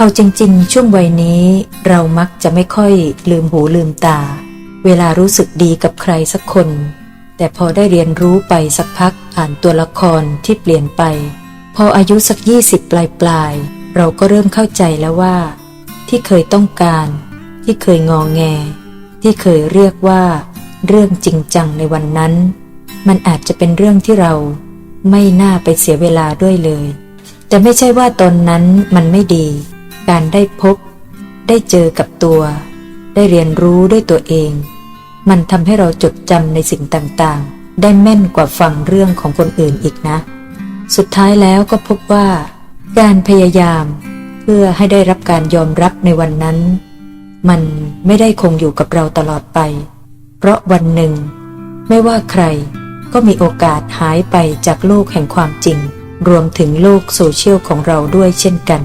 เอาจริง ๆ ช่วงวัยนี้ เรามักจะไม่ค่อยลืมหูลืมตา เวลารู้สึกดีกับใครสักคน แต่พอได้เรียนรู้ไปสักพักอ่านตัวละครที่เปลี่ยนไป พออายุสักยี่สิบปลายปลายๆเราก็เริ่มเข้าใจแล้วว่า ที่เคยต้องการ ที่เคยงองแง ที่เคยเรียกว่า เรื่องจริงจังในวันนั้น มันอาจจะเป็นเรื่องที่เราไม่น่าไปเสียเวลาด้วยเลย แต่ไม่ใช่ว่าตอนนั้นมันไม่ดี การได้พบ ได้เจอกับตัว ได้เรียนรู้ด้วยตัวเอง มันทำให้เราจดจำในสิ่งต่างๆ ได้แม่นกว่าฟังเรื่องของคนอื่นอีกนะ สุดท้ายแล้วก็พบว่า การพยายาม เพื่อให้ได้รับการยอมรับในวันนั้น มันไม่ได้คงอยู่กับเราตลอดไป เพราะวันหนึ่ง ไม่ว่าใครก็มีโอกาสหายไปจากโลกแห่งความจริง รวมถึงโลกโซเชียลของเราด้วยเช่นกัน